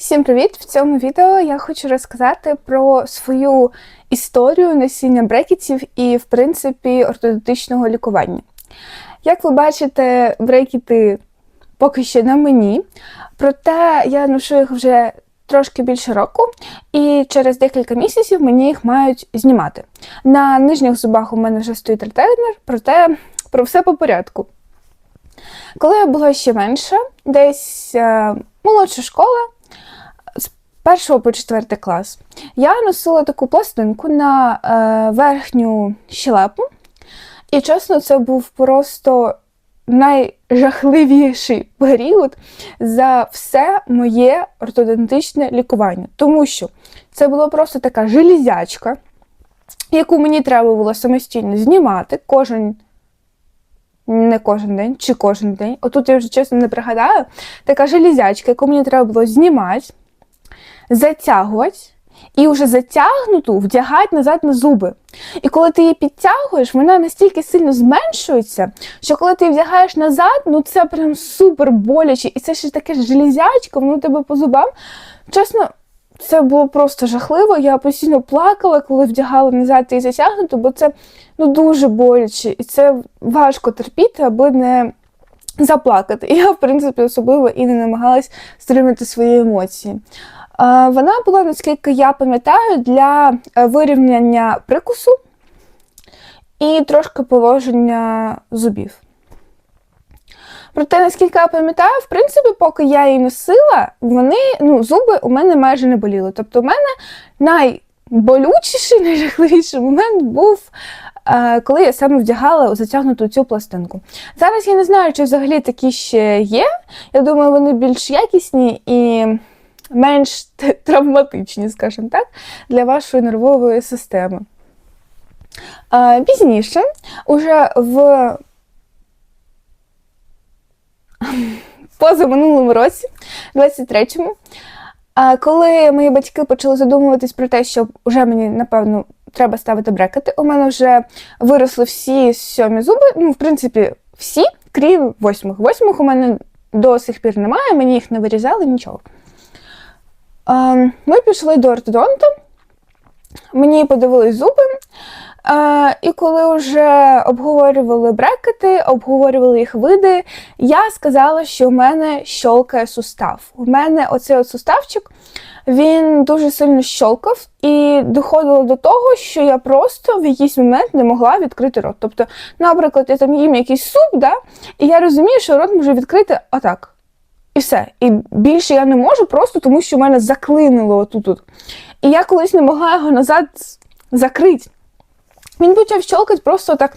Всім привіт! В цьому відео я хочу розказати про свою історію носіння брекетів і, в принципі, ортодонтичного лікування. Як ви бачите, брекети поки що на мені, проте я ношу їх вже трошки більше року, і через декілька місяців мені їх мають знімати. На нижніх зубах у мене вже стоїть ретейнер, проте про все по порядку. Коли я була ще менша, десь е, молодша школа, з першого по четвертий клас, я носила таку пластинку на е, верхню щелепу. І чесно, це був просто найжахливіший період за все моє ортодонтичне лікування. Тому що це була просто така железячка, яку мені треба було самостійно знімати кожен. Не кожен день чи кожен день. Отут я вже чесно не пригадаю. Така железячка, яку мені треба було знімати, затягувати і вже затягнуту вдягати назад на зуби. І коли ти її підтягуєш, вона настільки сильно зменшується, що коли ти її вдягаєш назад, ну це прям супер боляче. І це ще таке железячко, воно тебе по зубам. Чесно, це було просто жахливо. Я постійно плакала, коли вдягала назад і затягнуту, бо це ну, дуже боляче. І це важко терпіти, аби не заплакати. І я, в принципі, особливо і не намагалась стримати свої емоції. Е, Вона була, наскільки я пам'ятаю, для е, вирівняння прикусу і трошки положення зубів. Проте, наскільки я пам'ятаю, в принципі, поки я її носила, вони, ну, зуби у мене майже не боліли. Тобто, у мене найболючіший, найжахливіший момент був, е, коли я саме вдягала затягнуту цю пластинку. Зараз я не знаю, чи взагалі такі ще є. Я думаю, вони більш якісні і менш травматичні, скажімо так, для вашої нервової системи. Пізніше, уже в позаминулому році, 23-му, коли мої батьки почали задумуватись про те, що вже мені, напевно, треба ставити брекети, у мене вже виросли всі сьомі зуби, ну, в принципі, всі, крім восьмих. Восьмих у мене до сих пір немає, мені їх не вирізали, нічого. А, Ми пішли до ортодонта, мені подивились зуби. Е, і коли вже обговорювали брекети, обговорювали їх види, я сказала, що у мене щолкає сустав. У мене оцей от суставчик він дуже сильно щолкав, і доходило до того, що я просто в якийсь момент не могла відкрити рот. Тобто, наприклад, я там їм якийсь суп, да, і я розумію, що рот може відкрити отак. І все. І більше я не можу, просто тому що в мене заклинило отут. -от. І я колись не могла його назад закрити. Він почав щолкати просто так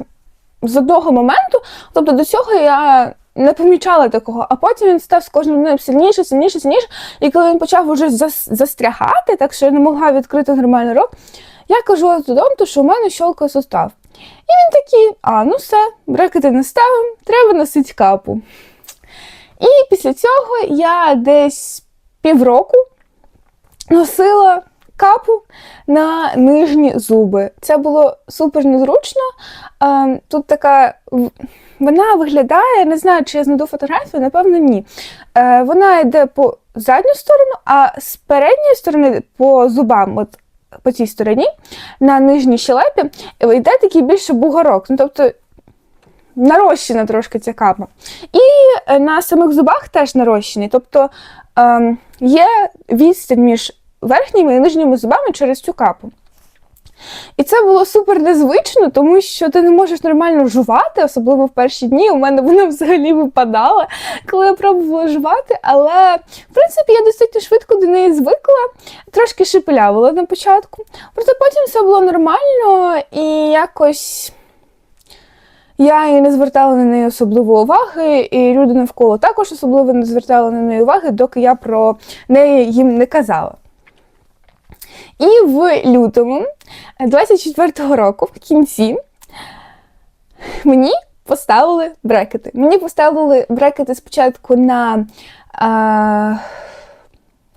з одного моменту. Тобто до цього я не помічала такого, а потім він став з кожним днем сильніше, сильніше, сильніше. І коли він почав уже застрягати, так що я не могла відкрити нормальний рот, я кажу ортодонту, що у мене щолкає сустав. І він такий: а, ну все, брекети не ставимо, треба носити капу. І після цього я десь півроку носила капу на нижні зуби. Це було супер незручно. Тут така вона виглядає, не знаю, чи я знайду фотографію, напевно, ні. Е, Вона йде по задню сторону, а з передньої сторони по зубам, от по цій стороні, на нижній щелепі, йде такий більше бугорок. Ну, тобто нарощена трошки ця капа. І е, на самих зубах теж нарощений. Тобто ем, є відстань між верхніми і нижніми зубами через цю капу. І це було супер незвично, тому що ти не можеш нормально жувати, особливо в перші дні. У мене вона взагалі випадала, коли я пробувала жувати. Але, в принципі, я достатньо швидко до неї звикла, трошки шепелявила на початку. Проте потім все було нормально і якось. Я і не звертала на неї особливо уваги, і люди навколо також особливо не звертали на неї уваги, доки я про неї їм не казала. І в лютому 24-го року, в кінці, мені поставили брекети. Мені поставили брекети спочатку на а,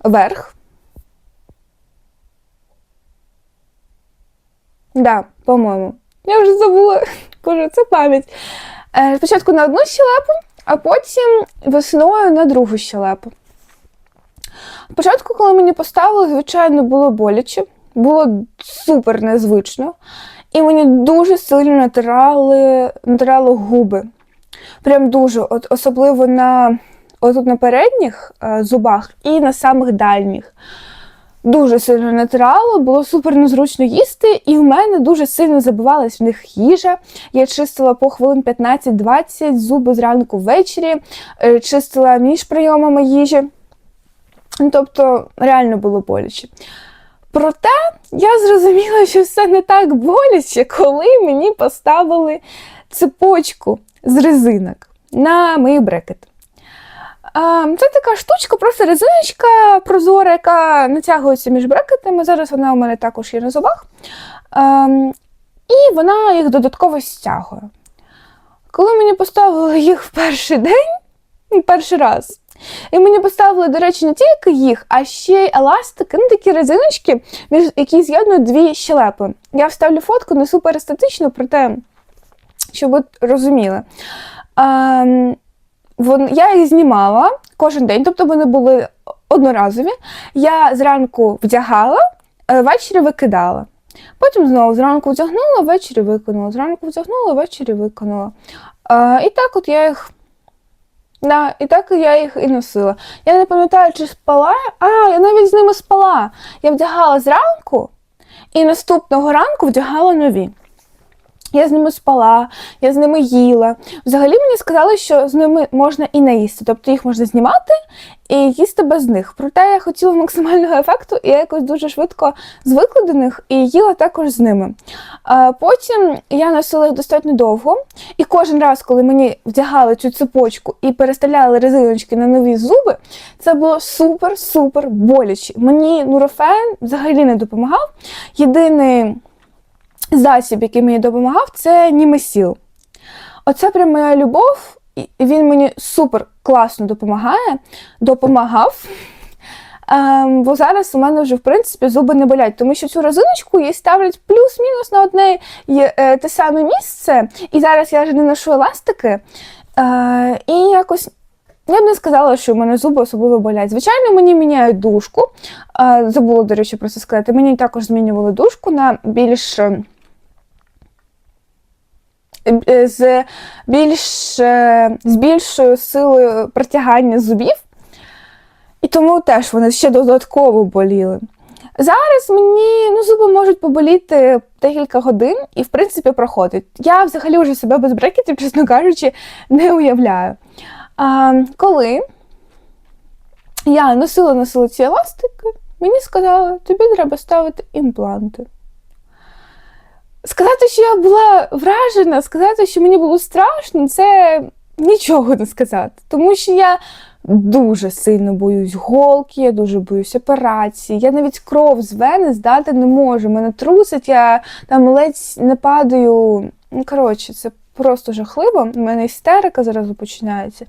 верх. Да, по-моєму. Я вже забула. Боже, це пам'ять. Е, Спочатку на одну щелепу, а потім весною на другу щелепу. Спочатку, коли мені поставили, звичайно, було боляче, було супер незвично, і мені дуже сильно натирали, натирало губи. Прям дуже, от, особливо на, отут на передніх е, зубах і на самих дальніх. Дуже сильно натирало, було супер незручно їсти, і в мене дуже сильно забивалась в них їжа. Я чистила по хвилин 15-20 зуби зранку ввечері, е, чистила між прийомами їжі. Ну, Тобто реально було боляче. Проте я зрозуміла, що все не так боляче, коли мені поставили цепочку з резинок на мої брекети. Це така штучка, просто резиночка прозора, яка натягується між брекетами. Зараз вона у мене також є на зубах. І вона їх додатково стягує. Коли мені поставили їх в перший день, ну, перший раз, і мені поставили, до речі, не тільки їх, а ще й еластики, ну такі резиночки, які з'єднують дві щелепи. Я вставлю фотку, не супер естетично, проте, щоб ви розуміли. Вон, я їх знімала кожен день, тобто вони були одноразові. Я зранку вдягала, е, ввечері викидала. Потім знову зранку вдягнула, ввечері викинула, зранку вдягнула, ввечері викинула. А, і так от я їх. Да, і так я їх і носила. Я не пам'ятаю, чи спала. А, я навіть з ними спала. Я вдягала зранку і наступного ранку вдягала нові. Я з ними спала, я з ними їла. Взагалі мені сказали, що з ними можна і не їсти. Тобто їх можна знімати і їсти без них. Проте я хотіла максимального ефекту, і я якось дуже швидко звикла до них і їла також з ними. Потім я носила їх достатньо довго, і кожен раз, коли мені вдягали цю цепочку і переставляли резиночки на нові зуби, це було супер-супер боляче. Мені нурофен взагалі не допомагав. Єдиний засіб, який мені допомагав, це німесіл. Оце прям моя любов, він мені супер класно допомагає, допомагав. Ем, бо зараз у мене вже, в принципі, зуби не болять, тому що цю резиночку її ставлять плюс-мінус на одне е, те саме місце. І зараз я вже не ношу еластики. Е, і якось я б не сказала, що в мене зуби особливо болять. Звичайно, мені міняють дужку. Е, забула, до речі, про це сказати. Мені також змінювали дужку на більш. Е, З більш е, з більшою силою притягання зубів, і тому теж вони ще додатково боліли. Зараз мені ну, зуби можуть поболіти декілька годин і, в принципі, проходить. Я взагалі вже себе без брекетів, чесно кажучи, не уявляю. А, коли я носила носила ці еластики, мені сказали, тобі треба ставити імпланти. Сказати, що я була вражена, сказати, що мені було страшно, це нічого не сказати. Тому що я дуже сильно боюсь голки, я дуже боюсь операції. Я навіть кров з вени здати не можу. Мене трусить, я там ледь не падаю. Ну, коротше, це просто жахливо. У мене істерика зараз починається.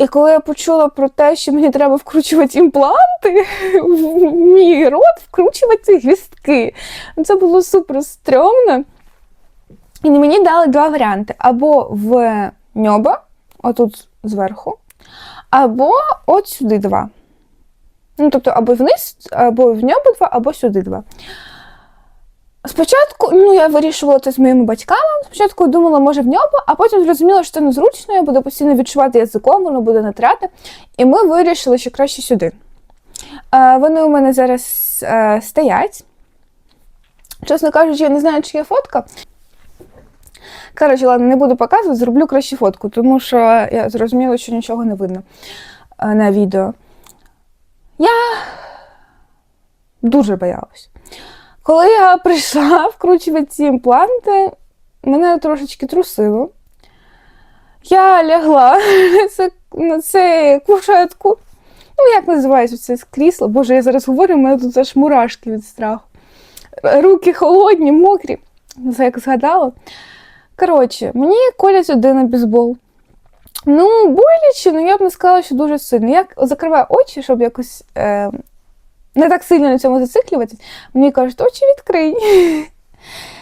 І коли я почула про те, що мені треба вкручувати імпланти в мій рот, вкручувати гвістки, це було супер стрьомно. І мені дали два варіанти: або в ньоба, отут зверху, або от сюди два. Ну, тобто, або вниз, або в ньоба два, або сюди два. Спочатку, ну, я вирішувала це з моїми батьками. Спочатку думала, може в ньоба, а потім зрозуміла, що це незручно, я буду постійно відчувати язиком, воно буде натрати. І ми вирішили, що краще сюди. Е, вони у мене зараз е, стоять. Чесно кажучи, я не знаю, чи є фотка. Коротше, ладно, не буду показувати, зроблю краще фотку, тому що я зрозуміла, що нічого не видно е, на відео. Я дуже боялась. Коли я прийшла вкручувати ці імпланти, мене трошечки трусило. Я лягла на це кушетку. Ну, як називається це крісло? Боже, я зараз говорю, у мене тут аж мурашки від страху. Руки холодні, мокрі. Це як згадала. Коротше, мені колять один на бейсбол. Ну, боляче, ну я б не сказала, що дуже сильно. Я закриваю очі, щоб якось е, не так сильно на цьому зациклюватись. Мені кажуть, очі відкрий.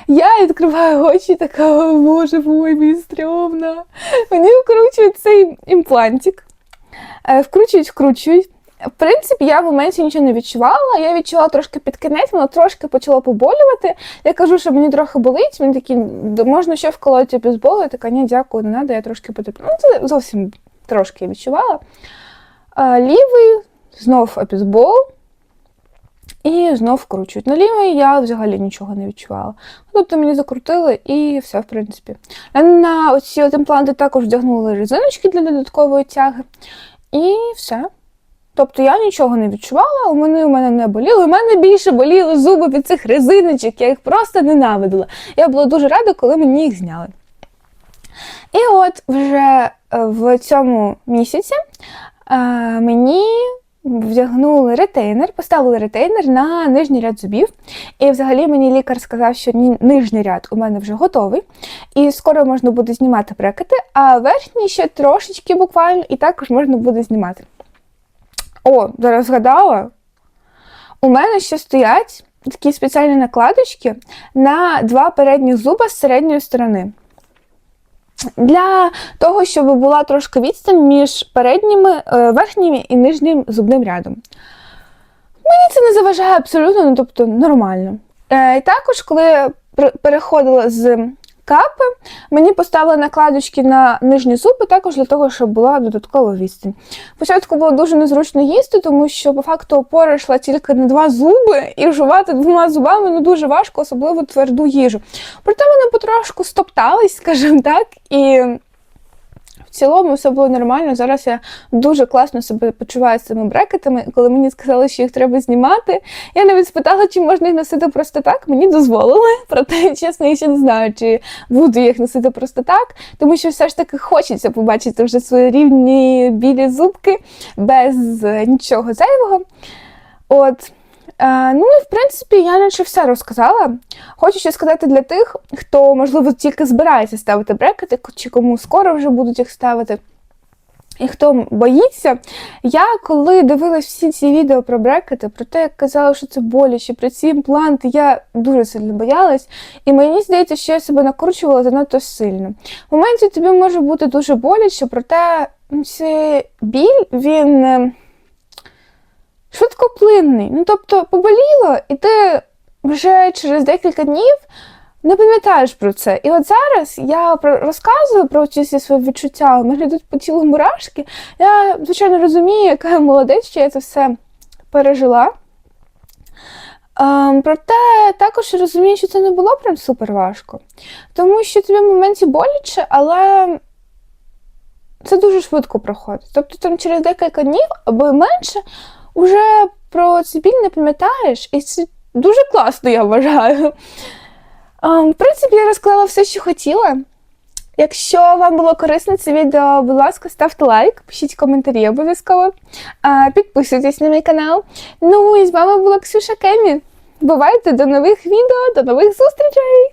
Я відкриваю очі, така, о боже мой, мій стрьомна. Мені вкручують цей імплантик. Е, Вкручують, вкручують. в принципі, я в моменті нічого не відчувала. Я відчувала трошки під кінець, воно трошки почало поболювати. Я кажу, що мені трохи болить. Він такий, можна ще вколоти обізбол? Я така, ні, дякую, не треба, я трошки потерплю. Ну, це зовсім трошки відчувала. Лівий, знов обізбол. І знов вкручують. На лівий я взагалі нічого не відчувала. Тобто мені закрутили і все, в принципі. На оці от імпланти також вдягнули резиночки для додаткової тяги. І все. Тобто я нічого не відчувала, у мене у мене не боліло. У мене більше боліли зуби від цих резиночок, я їх просто ненавидила. Я була дуже рада, коли мені їх зняли. І от вже е, в цьому місяці е, мені вдягнули ретейнер, поставили ретейнер на нижній ряд зубів. І взагалі мені лікар сказав, що ні- нижній ряд у мене вже готовий, і скоро можна буде знімати брекети, а верхній ще трошечки буквально, і також можна буде знімати. О, зараз згадала. У мене ще стоять такі спеціальні накладочки на два передні зуба з середньої сторони. Для того, щоб була трошки відстань між передніми, верхніми верхнім і нижнім зубним рядом. Мені це не заважає абсолютно, ну, тобто нормально. Е, і також, коли переходила з капи, мені поставили накладочки на нижні зуби, також для того, щоб була додаткова відстань. Спочатку було дуже незручно їсти, тому що по факту опора йшла тільки на два зуби, і жувати двома зубами ну, дуже важко, особливо тверду їжу. Проте вони потрошку стоптались, скажімо так, і в цілому все було нормально. Зараз я дуже класно себе почуваю з цими брекетами. Коли мені сказали, що їх треба знімати, я навіть спитала, чи можна їх носити просто так. Мені дозволили. Проте, чесно, я ще не знаю, чи буду їх носити просто так, тому що все ж таки хочеться побачити вже свої рівні білі зубки без е, нічого зайвого. От. Е, ну і в принципі я наче все розказала. Хочу ще сказати для тих, хто, можливо, тільки збирається ставити брекети, чи кому скоро вже будуть їх ставити. І хто боїться, я коли дивилась всі ці відео про брекети, про те, як казала, що це боляче, про ці імпланти, я дуже сильно боялась. І мені здається, що я себе накручувала занадто сильно. В моменті тобі може бути дуже боляче, проте ну, цей біль, він. Швидкоплинний. Ну, тобто, поболіло, і ти вже через декілька днів не пам'ятаєш про це. І от зараз я розказую про ці всі свої відчуття, у мене йдуть по тілу мурашки. Я, звичайно, розумію, яка я молодець, що я це все пережила. Ем, проте також розумію, що це не було прям супер важко. Тому що тобі в моменті боляче, але це дуже швидко проходить. Тобто там через декілька днів або менше вже про цей не пам'ятаєш, і це дуже класно, я вважаю. В принципі, я розклала все, що хотіла. Якщо вам було корисно це відео, будь ласка, ставте лайк, пишіть коментарі обов'язково, підписуйтесь на мій канал. Ну і з вами була Ксюша Кемі. Бувайте до нових відео, до нових зустрічей!